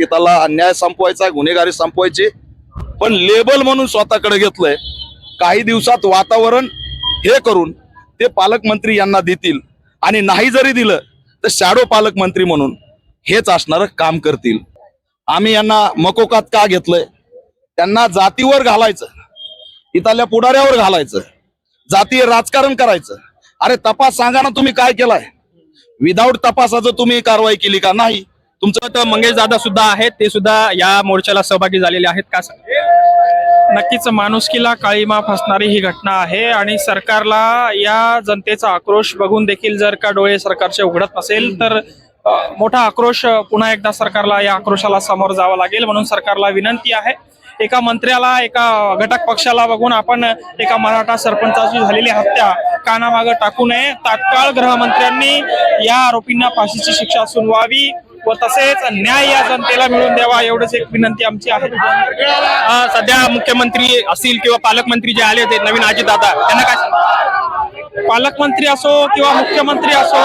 तिथला अन्याय संपवायचा गुन्हेगारी संपवायची. पण लेबल म्हणून स्वतःकडे घेतलंय. काही दिवसात वातावरण हे करून ते पालकमंत्री यांना देतील. आणि नाही जरी दिलं तर शॅडो पालकमंत्री म्हणून हेच असणार काम करतील. आम्ही यांना मकोकात का घेतलंय? त्यांना जातीवर घालायचं. इथल्या पुढाऱ्यावर घालायचं. जातीय राजकारण करायचं. अरे तपास सांगा ना तुम्ही काय केलाय? विदाऊट तपासाचं तुम्ही कारवाई केली का नाही? तुमचं तर मंगेश दादा सुद्धा आहेत ते सुद्धा या मोर्चाला सहभागी झालेले आहेत का नक्कीच माणुसकीला काळीमा फसणारी ही घटना आहे आणि सरकारला या जनतेचा आक्रोश बघून देखील जर का डोळे सरकारचे उघडत नसेल तर मोठा आक्रोश पुन्हा एकदा सरकारला या आक्रोशाला समोर जावं लागेल म्हणून सरकारला विनंती आहे. एका मंत्र्याला एका घटक पक्षाला बघून आपण एका मराठा सरपंचाची झालेली हत्या कानामागं टाकू नये. तात्काळ गृहमंत्र्यांनी या आरोपींना फाशीची शिक्षा सुनवावी. व तसेच न्याय या जनतेला मिळून द्यावा एवढंच एक विनंती आमची आहे. सध्या मुख्यमंत्री असतील किंवा पालकमंत्री जे आले होते नवीन आजी दादा त्यांना काय पालकमंत्री असो किंवा मुख्यमंत्री असो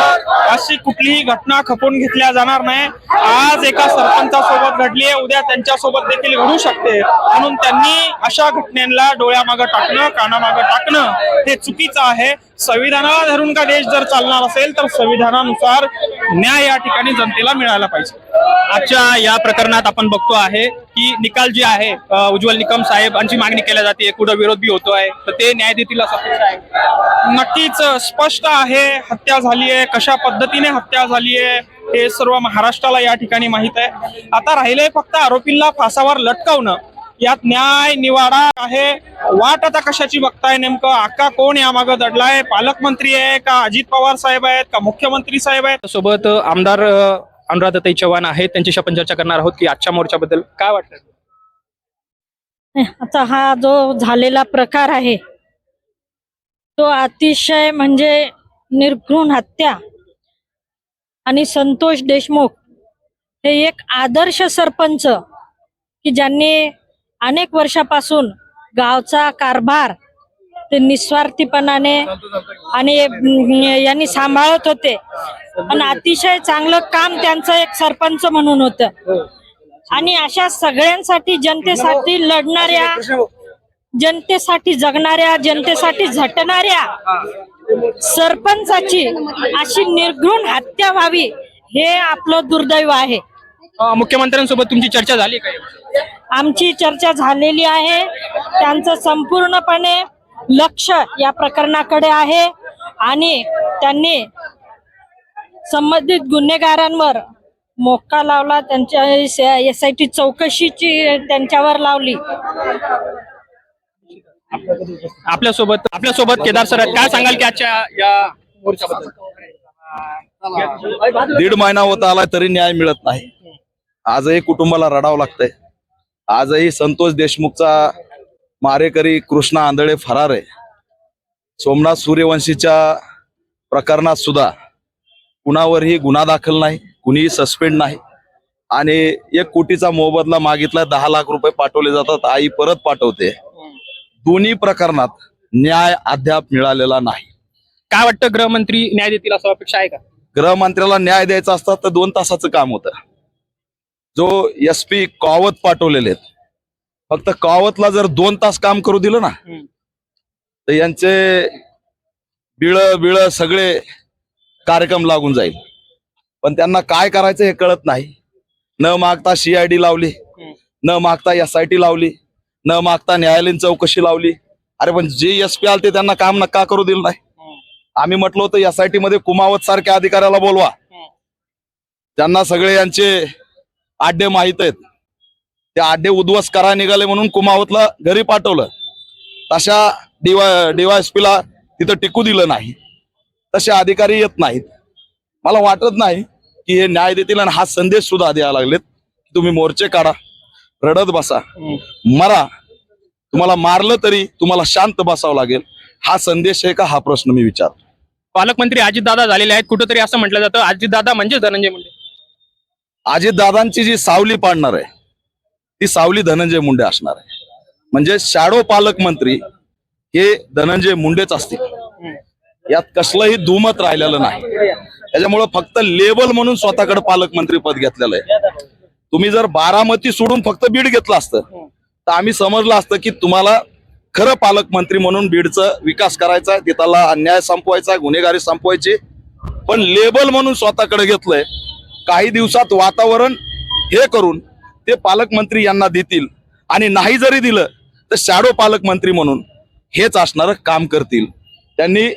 अशी कुठलीही घटना खपवून घेतल्या जाणार नाही. आज एका सरपंचासोबत घडली आहे उद्या त्यांच्यासोबत देखील घडू शकते. म्हणून त्यांनी अशा घटनेला डोळ्यामागं टाकणं कानामागं टाकणं हे चुकीचं आहे. संविधानाला धरून का देश जर चालणार असेल तर संविधानानुसार न्याय या ठिकाणी जनतेला मिळायला पाहिजे. आजच्या या प्रकरणात आपण बघतो आहे की निकाल जे आहे उज्ज्वल निकम साहेबांची मागणी केली जाते कुठं विरोध बी होतो आहे तर ते न्याय देतील असं आहे. नक्कीच स्पष्ट आहे हत्या झाली आहे कशा पद्धतीने हत्या झाली आहे हे सर्व महाराष्ट्राला या ठिकाणी माहीत आहे. आता राहिलंय फक्त आरोपींना फासावर लटकावणं. यात न्याय निवाडा आहे. वाट आता कशाची बघताय नेमकं? आका कोण यामागं दडलाय? पालकमंत्री आहे का अजित पवार साहेब आहेत का मुख्यमंत्री साहेब आहेत? सोबत आमदार अनुराधाताई चव्हाण आहेत. त्यांच्याशी आपण चर्चा करणार आहोत की आजच्या मोर्चाबद्दल काय वाटतं? आता हा जो झालेला प्रकार आहे तो अतिशय म्हणजे निर्घृण हत्या आणि संतोष देशमुख हे एक आदर्श सरपंच की ज्यांनी अनेक वर्षापासून गावचा कारभार ते निस्वार्थीपणाने आणि यांनी सांभाळत होते. आणि अतिशय चांगलं काम त्यांचं एक सरपंच म्हणून होतं. आणि अशा सगळ्यांसाठी जनतेसाठी लढणाऱ्या जनतेसाठी जगणाऱ्या जनतेसाठी झटणाऱ्या सरपंचाची अशी निर्घृण हत्या व्हावी हे आपलं दुर्दैव आहे. मुख्यमंत्र्यांसोबत तुमची चर्चा झाली काय आमची चर्चा झालेली आहे. त्यांचं संपूर्णपणे लक्ष या प्रकरणाकडे आहे आणि त्यांनी संबंधित गुन्हेगारांवर मोक्का लावला त्यांच्या एस आय टी चौकशीची त्यांच्यावर लावली. आपल्यासोबत आपल्यासोबत केदार सर आहेत. काय सांगाल की आजच्या या मोर्चाबद्दल? दीड महिना होत आलाय तरी न्याय मिळत नाही. आजही कुटुंबाला रडावं लागतंय. आजही संतोष देशमुखचा मारेकरी कृष्णा आंधळे फरार आहे. सोमनाथ सूर्यवंशीच्या प्रकरणात सुद्धा कुणावरही गुन्हा दाखल नाही कुणीही सस्पेंड नाही. आणि एक कोटीचा मोबदला मागितला दहा लाख रुपये पाठवले जातात आई परत पाठवते. दोन्ही प्रकरणात न्याय अद्याप मिळालेला नाही. काय वाटतं गृहमंत्री न्याय देतील असं अपेक्षा आहे का? गृहमंत्र्याला न्याय द्यायचा असता तर दोन तासाचं काम होतं. जो एस पी कॉवत पाठवलेले आहेत. फक्त कॉवतला जर दोन तास काम करू दिलं ना. तर यांचे बिळ बिळ सगळे कार्यक्रम लागून जाईल. पण त्यांना काय करायचं हे कळत नाही. न मागता सीआयडी लावली न मागता एस आय टी लावली न मागता न्यायालयीन चौकशी लावली. अरे पण जे एस पी आलते त्यांना काम नका करू दिलं नाही. आम्ही म्हटलं होतं एस आय टी मध्ये कुमावत सारख्या अधिकाऱ्याला बोलवा. त्यांना सगळे यांचे आड्डे माहीत आहेत. ते आड्डे उद्ध्वस्त करा निघाले म्हणून कुमावतला घरी पाठवलं. तशा डीवाय डीवायएसपीला तिथं टिकू दिलं नाही. तसे अधिकारी येत नाहीत. मला वाटत नाही की हे न्याय देतील आणि हा संदेश सुद्धा द्यायला लागलेत. तुम्ही मोर्चे काढा. रडत बसा. मरा. तुम्हाला मारलं तरी तुम्हाला शांत बसावं लागेल. हा संदेश आहे का? हा प्रश्न मी विचार पालकमंत्री अजितदादा झालेले आहेत. कुठंतरी असं म्हटलं जातं. अजितदादा म्हणजे धनंजय मुंडे. अजितदादांची जी सावली पाडणार आहे ती सावली धनंजय मुंडे असणार आहे. म्हणजे शॅडो पालकमंत्री हे धनंजय मुंडेच असतील. यात कसलंही दुमत राहिलेलं नाही. त्याच्यामुळं फक्त लेबल म्हणून स्वतःकडे पालकमंत्री पद घेतलेलं आहे. तुम्ही जर बारामती सोडून फक्त बीड घेतलं असतं तर आम्ही समजलं असतं की तुम्हाला खरं पालकमंत्री म्हणून बीडचं विकास करायचा आहे तिथला अन्याय संपवायचा गुन्हेगारी संपवायची. पण लेबल म्हणून स्वतःकडे घेतलंय काही दिवसात वातावरण हे करून ते पालकमंत्री यांना देतील आणि नाही जरी दिलं तर शॅडो पालकमंत्री म्हणून हेच असणारं काम करतील. त्यांनी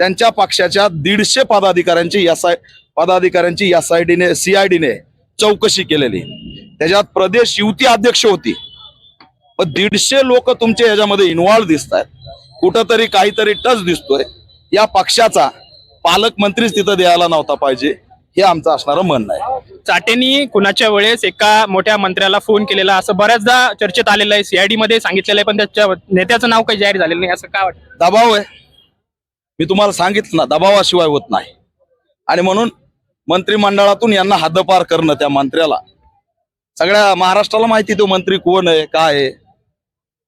त्यांच्या पक्षाच्या दीडशे पदाधिकाऱ्यांची एस आय पदाधिकाऱ्यांची एस आय डीने सी आय डीने चौकशी केलेली. त्याच्यात प्रदेश युती अध्यक्ष होती. पण दीडशे लोक तुमच्या ह्याच्यामध्ये इन्व्हॉल्व्ह दिसत आहेत कुठंतरी काहीतरी टच दिसतोय. या पक्षाचा पालकमंत्रीच तिथं द्यायला नव्हता पाहिजे. हे आमचं असणारं म्हणणं आहे. चाटेनी कुणाच्या वेळेस एका मोठ्या मंत्र्याला फोन केलेला असं बऱ्याचदा चर्चेत आलेलं आहे सीआयडी मध्ये सांगितलेलं आहे पण त्याच्या नेत्याचं नाव काही जाहीर झालेलं नाही असं काय वाटतं? दबाव आहे. मी तुम्हाला सांगितलं ना दबावाशिवाय होत नाही. आणि म्हणून मंत्रिमंडळातून यांना हद्दपार करणं त्या मंत्र्याला. सगळ्या महाराष्ट्राला माहिती तो मंत्री कोण आहे काय आहे.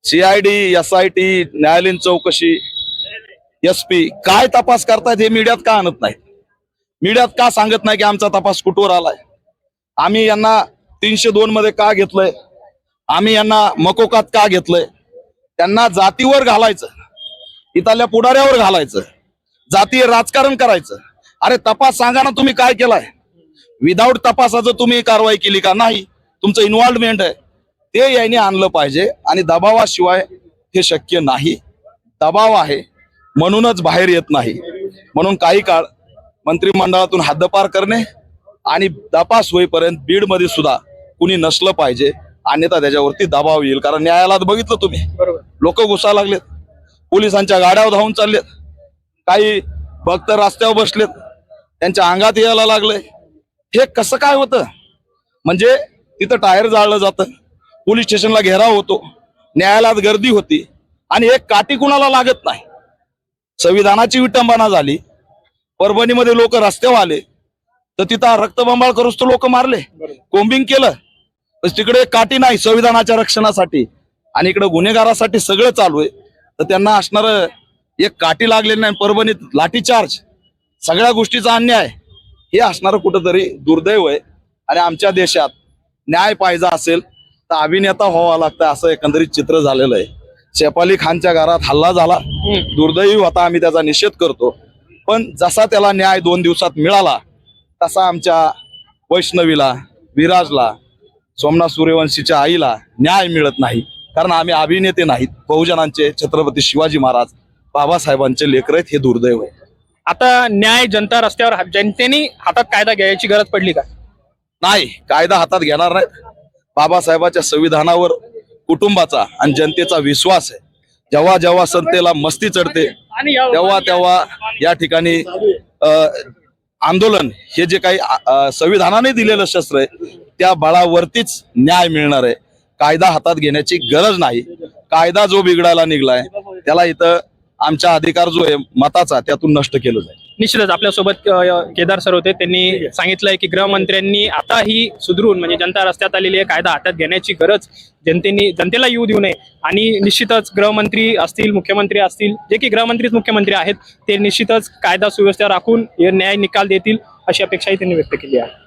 सीआयडी एस आय टी न्यायालयीन चौकशी एस पी काय तपास करतायत हे मीडियात का आणत नाही मीडियात का सांगत नाही की आमचा तपास कुठवर आलाय? आम्ही यांना तीनशे दोन मध्ये का घेतलंय? आम्ही यांना मकोकात का घेतलंय? त्यांना जातीवर घालायचं. इथल्या पुढाऱ्यावर घालायचं. जातीय राजकारण करायचं. अरे तपास सांगा ना तुम्ही काय केलाय? विदाऊट तपासाचं तुम्ही कारवाई केली का नाही? तुमचं इन्व्हॉल्वमेंट आहे. ते याने आणलं पाहिजे आणि दबावाशिवाय हे शक्य नाही. दबाव आहे. म्हणूनच बाहेर येत नाही. म्हणून काही काळ मंत्रिमंडळातून हद्दपार करणे आणि तपास होईपर्यंत बीडमध्ये सुद्धा कुणी नसलं पाहिजे. अन्यथा त्याच्यावरती दबाव येईल. कारण न्यायालयात बघितलं तुम्ही. बरोबर. लोक घुसा लागलेत. पोलिसांच्या गाड्यावर धावून चाललेत. काही भक्त रस्त्यावर बसलेत. त्यांच्या अंगात यायला लागलंय. हे कसं काय होतं? म्हणजे तिथं टायर जाळलं जातं. पोलीस स्टेशनला घेराव होतो. न्यायालयात गर्दी होती. आणि एक काठी कुणाला लागत नाही. संविधानाची विटंबना झाली. परभणीमध्ये लोक रस्त्यावर आले. तर तिथं रक्तबंबाळ करूच तर लोक मारले. कोम्बिंग केलं. पण तिकडे एक काठी नाही संविधानाच्या रक्षणासाठी. आणि इकडे गुन्हेगारासाठी सगळं चालू आहे. तर त्यांना असणार एक काठी लागलेली नाही. परभणीत लाठीचार्ज. सगळ्या गोष्टीचा अन्याय. हे असणारं कुठंतरी दुर्दैव आहे. आणि आमच्या देशात न्याय पाहिजे असेल तर अभिनेता व्हावा लागतं असं एकंदरीत चित्र झालेलं आहे. शेफाली खानच्या घरात हल्ला झाला. दुर्दैवी होता आम्ही त्याचा निषेध करतो. पण जसा त्याला न्याय दोन दिवसात मिळाला तसा आमच्या वैष्णवीला विराजला सोमनाथ सूर्यवंशीच्या आईला न्याय मिळत नाही. कारण आम्ही अभिनेते नाहीत. बहुजनांचे छत्रपती शिवाजी महाराज बाबासाहेबांचे लेकर आहेत हे दुर्दैव आहे. आता न्याय जनता रस्त्यावर जनतेने हातात कायदा घ्यायची गरज पडली का? नाही कायदा हातात घेणार नाहीत. बाबासाहेबाच्या संविधानावर कुटुंबाचा आणि जनतेचा विश्वास आहे. जेव्हा जेव्हा संतेला मस्ती चढते तेव्हा तेव्हा या ठिकाणी आंदोलन हे जे काही संविधानाने दिलेलं शस्त्र आहे त्या बळावरतीच न्याय मिळणार आहे. कायदा हातात घेण्याची गरज नाही. कायदा जो बिघडायला निघलाय त्याला इथं आमचा अधिकार जो आहे मताचा त्यातून नष्ट केलं जाईल. निश्चितच आपल्यासोबत केदार सर होते. त्यांनी सांगितलंय की गृहमंत्र्यांनी आता ही सुधरून म्हणजे जनता रस्त्यात आलेली आहे कायदा हातात घेण्याची गरज जनतेने जनतेला येऊ देऊ नये. आणि निश्चितच गृहमंत्री असतील मुख्यमंत्री असतील जे की गृहमंत्रीच मुख्यमंत्री आहेत ते निश्चितच कायदा सुव्यवस्था राखून हे न्याय निकाल देतील अशी अपेक्षाही त्यांनी व्यक्त केली आहे.